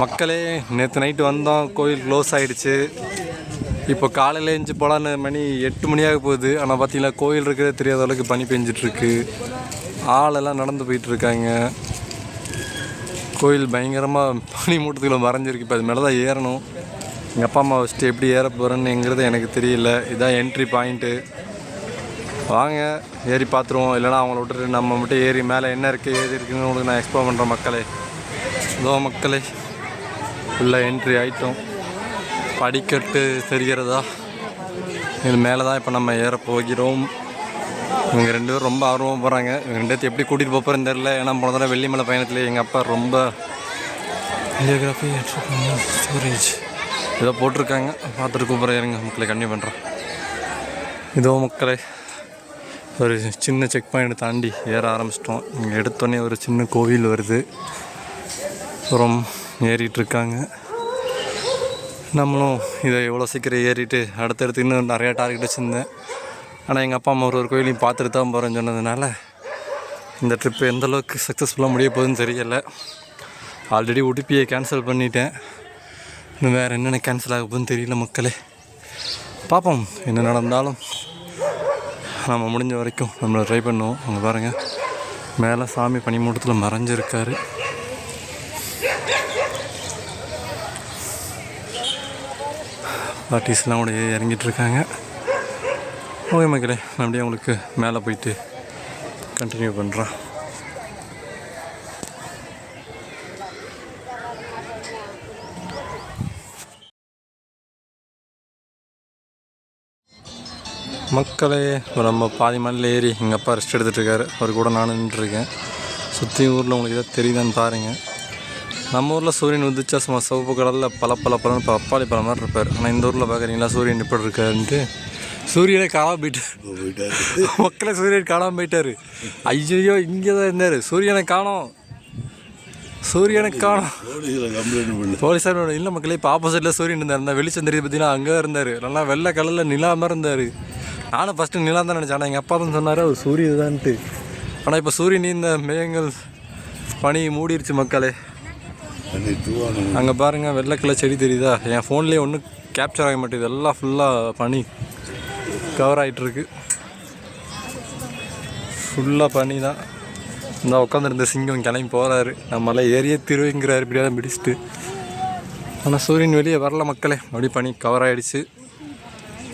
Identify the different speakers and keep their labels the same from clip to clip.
Speaker 1: மக்களே நேற்று நைட்டு வந்தோம். கோயில் க்ளோஸ் ஆகிடுச்சு இப்போ காலையில் எழுந்து போலான்னு மணி எட்டு மணியாக போகுது. ஆனால் பார்த்தீங்களா கோயில் இருக்கிறதே தெரியாத அளவுக்கு பனி பெஞ்சிட்ருக்கு. ஆளெல்லாம் நடந்து போயிட்டுருக்காங்க கோயில் பயங்கரமாக பனி மூட்டத்துக்குள்ள மறைஞ்சிருக்கு. இப்போ அது மேலே தான் ஏறணும். எங்கள் அப்பா அம்மா வச்சுட்டு எப்படி ஏற போகிறேன்னுங்கிறது எனக்கு தெரியல. இதான் என்ட்ரி பாயிண்ட்டு வாங்க ஏறி பார்த்துருவோம் இல்லைனா அவங்கள விட்டுட்டு நம்ம மட்டும் ஏறி மேலே என்ன இருக்குது ஏறி இருக்குன்னு உங்களுக்கு நான் எக்ஸ்ப்ளோர் பண்ணுறேன் மக்களே. இதோ மக்களே. ஃபுல்லாக என்ட்ரி ஆகிட்டோம் படிக்கட்டு தெரிகிறதா? இது மேலே தான் இப்போ நம்ம ஏற போகிறோம். இவங்க ரெண்டு பேரும் ரொம்ப ஆர்வமாக போகிறாங்க இவங்க ரெண்டு பேர்த்து எப்படி கூட்டிகிட்டு போகிறேன்னு தெரில ஏன்னா போன தடவை வெள்ளிமலை பயணத்தில் எங்கள் அப்பா ரொம்ப வீடியோகிராஃபி ஸ்டோரேஜ் ஏதோ போட்டிருக்காங்க. பார்த்துட்டு கூப்பிட்ற இருங்க மக்களை கன்னியூ பண்ணுறேன் இதோ மக்களை ஒரு சின்ன செக் பாயிண்ட் தாண்டி ஏற ஆரம்பிச்சிட்டோம். இங்கே எடுத்தோடனே ஒரு சின்ன கோவில் வருது. அப்புறம் ஏறிட்டுருக்காங்க. நம்மளும் இதை எவ்வளோ சீக்கிரம் ஏறிட்டு அடுத்தடுத்து இன்னும் நிறையா டார்கெட் வச்சுருந்தேன். ஆனால் எங்கள் அப்பா அம்மா ஒரு ஒரு கோயிலையும் பார்த்துட்டு தான் போகிறேன்னு சொன்னதுனால இந்த ட்ரிப்பு எந்தளவுக்கு சக்ஸஸ்ஃபுல்லாக முடிய போகுதுன்னு தெரியலை. ஆல்ரெடி உடுப்பியை கேன்சல் பண்ணிட்டேன். இன்னும் வேறு என்னென்ன கேன்சல் ஆக போகுதுன்னு தெரியல மக்களே. பார்ப்போம் என்ன நடந்தாலும். நம்ம முடிஞ்ச வரைக்கும் நம்மளை ட்ரை பண்ணுவோம். அங்கே பாருங்கள் மேலே சாமி பனிமூட்டத்தில் மறைஞ்சிருக்காரு. பார்ட்டிஸ்லாம் கூட இறங்கிட்டு இருக்காங்க ஓகே மக்களே நான் அப்படியே உங்களுக்கு மேலே போயிட்டு கண்டினியூ பண்ணுறேன் மக்களே இப்போ நம்ம பாதி மலையில் ஏறி எங்கள் அப்பா ரெஸ்ட் எடுத்துகிட்டு இருக்காரு. அவர் கூட நானும் நின்றுருக்கேன் சுற்றி ஊரில் உங்களுக்கு எதாவது தெரியுதான்னு பாருங்கள் நம்ம ஊரில் சூரியன் உதிச்சா சும்மா சிவப்பு கடலில் பல பல பலன்னு பப்பாளி பழம் மாதிரி இருப்பார். ஆனால் இந்த ஊரில் பார்க்குறீங்களா சூரியன் எப்படி இருக்காருன்ட்டு? சூரியனை காணாம போயிட்டு மக்களை சூரியன் காணாமல் போயிட்டார். ஐயோ இங்கே தான் இருந்தார். சூரியனை காணோம். சூரியனை காணோம்.
Speaker 2: கம்ப்ளைண்ட்
Speaker 1: போலீஸார் இல்லை மக்களே இப்போ ஆப்போசிட்டில் சூரியன் இருந்தார். இருந்தால் வெளிச்சம் தெரியுது பார்த்தீங்கன்னா அங்கே இருந்தார். நல்லா வெள்ளை கலரில் நிலா மாதிரி இருந்தார். நானும் ஃபஸ்ட்டு நிலா தான் நினச்சேன். ஆனால் எங்கள் அப்பா தான் சொன்னார் அவர் சூரியன் தான்ட்டு. ஆனால் இப்போ சூரியன் இந்த மேகங்கள் பனி மூடிருச்சு மக்களே. அங்கே பாருங்கள் வெள்ளை கலர் செடி தெரியுதா? என் ஃபோன்லேயே ஒன்றும் கேப்சர் ஆக மாட்டேங்குது. எல்லாம் ஃபுல்லாக பனி கவர் ஆகிட்டுருக்கு ஃபுல்லாக பனி தான் இந்த உட்காந்துருந்த சிங்கம் கிளம்பி போகிறாரு நம்மளாம் ஏரியே திருவிங்கிறாரு. இப்படியாவது பிடிச்சிட்டு ஆனால் சூரியன் வெளியே வரல மக்களே. மறுபடியும் பனி கவர் ஆகிடுச்சு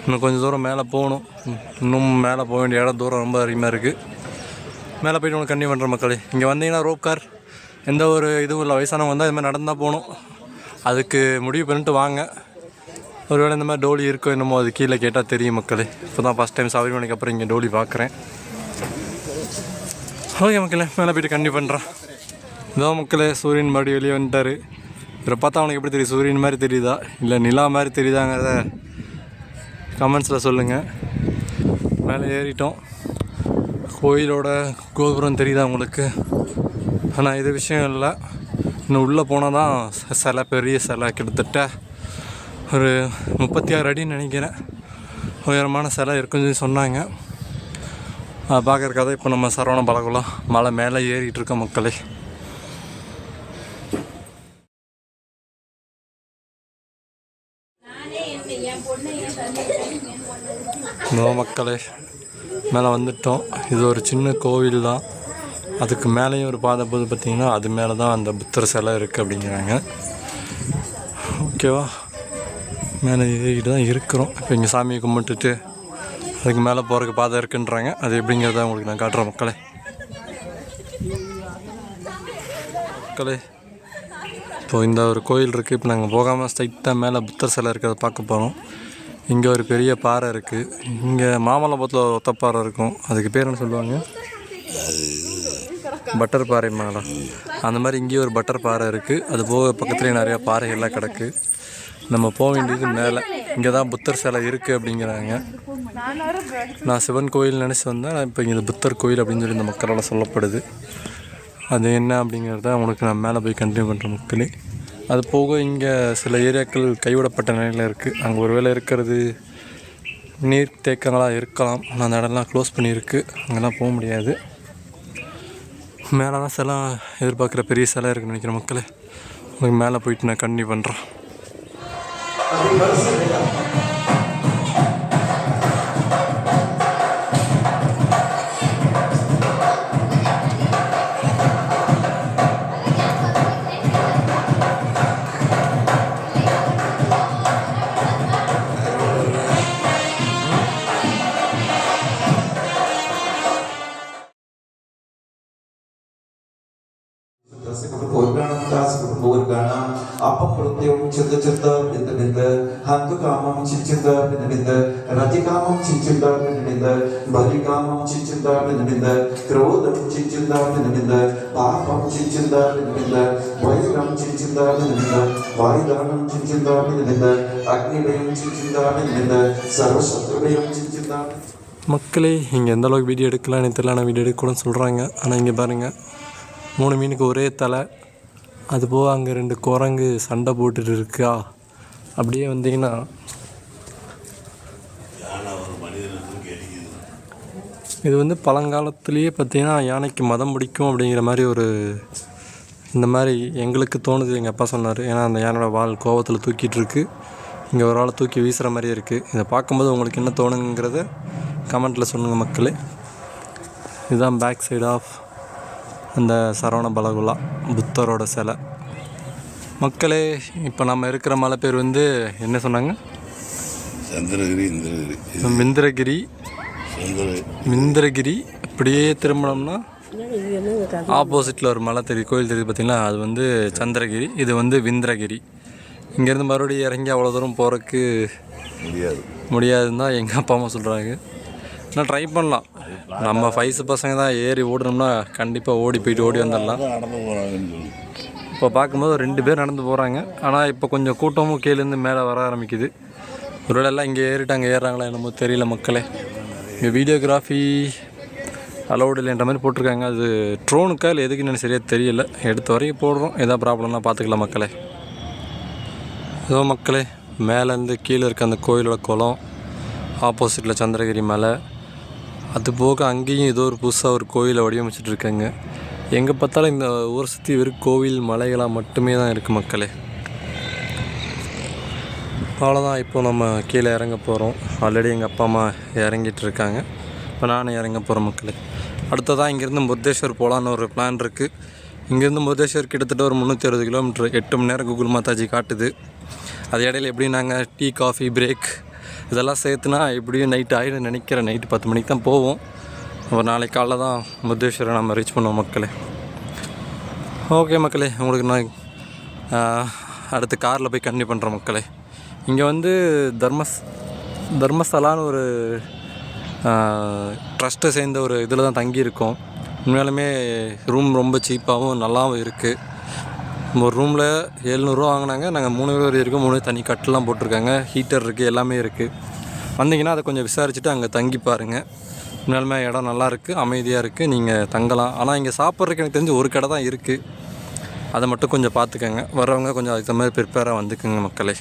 Speaker 1: இன்னும் கொஞ்சம் தூரம் மேலே போகணும். இன்னும் மேலே போக வேண்டிய இடம் தூரம் ரொம்ப அதிகமாக இருக்குது மேலே போயிட்டு உங்களுக்கு கண்டிப்பாக பண்ணுற மக்களே. இங்கே வந்தீங்கன்னா ரோப் கார் எந்த ஒரு இதுவும் இல்லை. வயசானவங்க வந்தால் இதுமாதிரி நடந்தால் போகணும். அதுக்கு முடிவு பண்ணிட்டு வாங்க. ஒருவேளை இந்த மாதிரி டோலி இருக்கோ என்னமோ அது கீழே கேட்டால் தெரியும் மக்களே. இப்போ தான் ஃபஸ்ட் டைம் சபரிமலைக்கு அப்புறம் இங்கே டோலி பார்க்குறேன் ஓகே மக்களே மேலே போயிட்டு கண்டிப்பாக பண்ணுறேன் இதோ மக்களே சூரியன் மறுபடியும் வெளியே வந்துட்டார். இவரை பார்த்தா அவனுக்கு எப்படி தெரியும்? சூரியன் மாதிரி தெரியுதா? இல்லை நிலா மாதிரி தெரியுதாங்கிறத கமெண்ட்ஸில் சொல்லுங்கள் மேலே ஏறிட்டோம். கோயிலோட கோபுரம் தெரியுதா உங்களுக்கு? ஆனால் இது விஷயம் இல்லை. இன்னும் உள்ளே போனால் தான் சிலை பெரிய சிலை கிட்டத்தட்ட ஒரு முப்பத்தி ஆறு அடின்னு நினைக்கிறேன். உயரமான சிலை இருக்குன்னு சொல்லி சொன்னாங்க. அதை பார்க்குறக்காக இப்போ நம்ம சரவண பலகுலம் மலை மேலே ஏறிட்டு இருக்கோம் மக்களே. நோ மக்களே மேலே வந்துட்டோம். இது ஒரு சின்ன கோவில் தான். அதுக்கு மேலேயும் ஒரு பாதை போது பார்த்திங்கன்னா அது மேலே தான் அந்த புத்தர் சிலை இருக்குது அப்படிங்கிறாங்க. ஓகேவா? மேலே ஏறிக்கிட்டு தான் இருக்கிறோம். இப்போ இங்கே சாமியை கும்பிட்டுட்டு அதுக்கு மேலே போகிறதுக்கு பாதை இருக்குன்றாங்க. அது எப்படிங்கிறத உங்களுக்கு நான் காட்டுறேன் மக்களே. மக்களே இப்போ இந்த ஒரு கோயில் இருக்குது இப்போ நாங்கள் போகாமல் ஸ்ட்ரைட்டாக மேலே புத்தர் சிலை இருக்கிறத பார்க்க போகிறோம் இங்கே ஒரு பெரிய பாறை இருக்குது இங்கே மாமல்லபுரத்தில் ஒத்த பாறை இருக்கும். அதுக்கு பேர் என்ன சொல்லுவாங்க? பட்டர் பாறை மேலே அந்த மாதிரி இங்கேயும் ஒரு பட்டர் பாறை இருக்குது அது போக பக்கத்துலேயே நிறையா பாறைகள்லாம் கிடக்கு. நம்ம போக வேண்டியது மேலே. இங்கே தான் புத்தர் சிலை இருக்குது அப்படிங்கிறாங்க. நான் சிவன் கோயில் நினச்சி வந்தேன். இப்போ இங்கே புத்தர் கோயில் அப்படின்னு சொல்லி இந்த மக்களால் சொல்லப்படுது. அது என்ன அப்படிங்கிறத உனக்கு நான் மேலே போய் கண்டினியூ பண்ணுற மக்களே. அது போக இங்கே சில ஏரியாக்கள் கைவிடப்பட்ட நிலையில் இருக்குது அங்கே ஒரு வேளை இருக்கிறது நீர் தேக்கங்களாக இருக்கலாம். ஆனால் அந்த இடம்லாம் க்ளோஸ் பண்ணியிருக்கு. அங்கெல்லாம் போக முடியாது. மேலே தான் சிலை எதிர்பார்க்குற பெரிய சிலை இருக்குன்னு நினைக்கிற மக்களே. உங்களுக்கு மேலே போயிட்டு நான் கண்ணி பண்ணுறேன்
Speaker 3: Purganam tas purganam apa pratyam cinta cinta binda binda hantu kamam cinta binda binda rati kamam cinta binda binda bali kamam cinta binda binda krodam cinta binda binda papam cinta binda binda vairam cinta binda binda vaidanam cinta binda binda agnibayam cinta binda binda sarvashatrudayam cinta
Speaker 1: மக்களே இங்கே எந்த அளவுக்கு video எடுக்கலாம் எனக்கு தெரியல video எடுக்கக்கூடாதுன்னு சொல்கிறாங்க ஆனால் இங்கே பாருங்கள் மூணு மீனுக்கு ஒரே தலை. அது போக அங்கே ரெண்டு குரங்கு சண்டை போட்டுட்டு இருக்கா? அப்படியே வந்தீங்கன்னா. இது வந்து பழங்காலத்துலேயே பார்த்தீங்கன்னா யானைக்கு மதம் பிடிக்கும் அப்படிங்கிற மாதிரி ஒரு இந்த மாதிரி எங்களுக்கு தோணுது. எங்கள் அப்பா சொன்னார். ஏன்னா அந்த யானையோட வால் கோவத்தில் தூக்கிட்டு இருக்கு. இங்கே ஒரு ஆளை தூக்கி வீசுகிற மாதிரியே இருக்குது இதை பார்க்கும்போது உங்களுக்கு என்ன தோணுங்கிறத கமெண்ட்டில் சொல்லுங்கள் மக்களே. இதுதான் பேக் சைடு ஆஃப் அந்த சரவண பலகுலா புத்தரோட சிலை. மக்களே இப்போ நம்ம இருக்கிற மலை பேர் வந்து என்ன சொன்னாங்க?
Speaker 2: சந்திரகிரி இந்திரகிரி.
Speaker 1: மிந்திரகிரி மிந்திரகிரி இப்படியே திரும்பினோம்னா ஆப்போசிட்டில் ஒரு மலை தெரியுது கோயில் தெரியுது பார்த்தீங்களா அது வந்து சந்திரகிரி இது வந்து விந்திரகிரி. இங்கேருந்து மறுபடியும் இறங்கி அவ்வளோ தூரம் போகிறதுக்கு
Speaker 2: முடியாது.
Speaker 1: முடியாதுன்னு தான் எங்கள் அப்பா அம்மா சொல்கிறாங்க ஆனால் ட்ரை பண்ணலாம். நம்ம வயசு பசங்க தான் ஏறி ஓடணும்னா கண்டிப்பாக ஓடி போயிட்டு ஓடி வந்துடலாம்.
Speaker 2: நடந்து போகிறாங்கன்னு சொல்லி.
Speaker 1: இப்போ பார்க்கும்போது ரெண்டு பேர் நடந்து போகிறாங்க ஆனால் இப்போ கொஞ்சம் கூட்டமும் கீழேருந்து மேலே வர ஆரம்பிக்குது. ஒருவேளை எல்லாம் இங்கே ஏறிட்டு அங்கே ஏறுறாங்களா என்னமோ தெரியல மக்களே. இங்கே வீடியோகிராஃபி அலௌடு இல்லைன்ற மாதிரி போட்டிருக்காங்க. அது ட்ரோனுக்கா இல்லை எதுக்குன்னு எனக்கு சரியாக தெரியல. எடுத்த வரைக்கும் போடுறோம். எதாவது ப்ராப்ளம்னா பார்த்துக்கலாம் மக்களே. ஏதோ மக்களே மேலேருந்து கீழே இருக்க அந்த கோயிலோட குளம் ஆப்போசிட்டில் சந்திரகிரி மலை அது போக அங்கேயும் ஏதோ ஒரு புதுசாக ஒரு கோயிலை வடிவமைச்சிட்டு இருக்காங்க எங்கே பார்த்தாலும் இந்த ஊரை சுற்றி வெறும் கோவில் மலைகளாக மட்டுமே தான் இருக்குது மக்களே. அவ்வளோதான் இப்போ நம்ம கீழே இறங்க போகிறோம் ஆல்ரெடி எங்கள் அப்பா அம்மா இறங்கிட்டு இருக்காங்க இப்போ நானும் இறங்க போகிறேன் மக்களே. அடுத்ததாக இங்கேருந்து முருதேஸ்வர் போகலான்னு ஒரு பிளான் இருக்குது இங்கேருந்து முருதேஸ்வர் கிட்டத்தட்ட ஒரு முந்நூற்றி அறுபது கிலோமீட்டர் எட்டு மணி நேரம் கூகுள் மாதாஜி காட்டுது. அது இடையில எப்படி நாங்கள் டீ காஃபி பிரேக் இதெல்லாம் சேர்த்துனா எப்படியும் நைட் ஆகிடும் நினைக்கிறேன். நைட்டு பத்து மணிக்கு தான் போவோம். ஒரு நாளைக்கு காலைல தான் முத்தேஸ்வரை நம்ம ரீச் பண்ணுவோம் மக்களே. ஓகே மக்களே உங்களுக்கு நான் அடுத்து காரில் போய் கண்டி பண்ணுறேன் மக்களே. இங்கே வந்து தர்மஸ் தர்மஸ்தலான்னு ஒரு ட்ரஸ்ட்டை சேர்ந்த ஒரு இதில் தான் தங்கியிருக்கோம். உண்மையாலுமே ரூம் ரொம்ப சீப்பாகவும் நல்லாவும் இருக்குது ஒரு ரூமில் எழுநூறுவா வாங்கினாங்க. நாங்கள் மூணு பேர் இருக்கோம். மூணு தனி கட்டெலாம் போட்டிருக்காங்க. ஹீட்டர் இருக்குது எல்லாமே இருக்குது வந்தீங்கன்னா அதை கொஞ்சம் விசாரிச்சுட்டு அங்கே தங்கி பாருங்கள் உண்மையாலுமே இடம் நல்லாயிருக்கு அமைதியாக இருக்குது நீங்கள் தங்கலாம். ஆனால் இங்கே சாப்பிட்றதுக்கு எனக்கு தெரிஞ்சு ஒரு கடை தான் இருக்குது அதை மட்டும் கொஞ்சம் பார்த்துக்கங்க. வர்றவங்க கொஞ்சம் அதுக்கு தகுந்த மாதிரி ப்ரிப்பேராக வந்துக்குங்க மக்களே.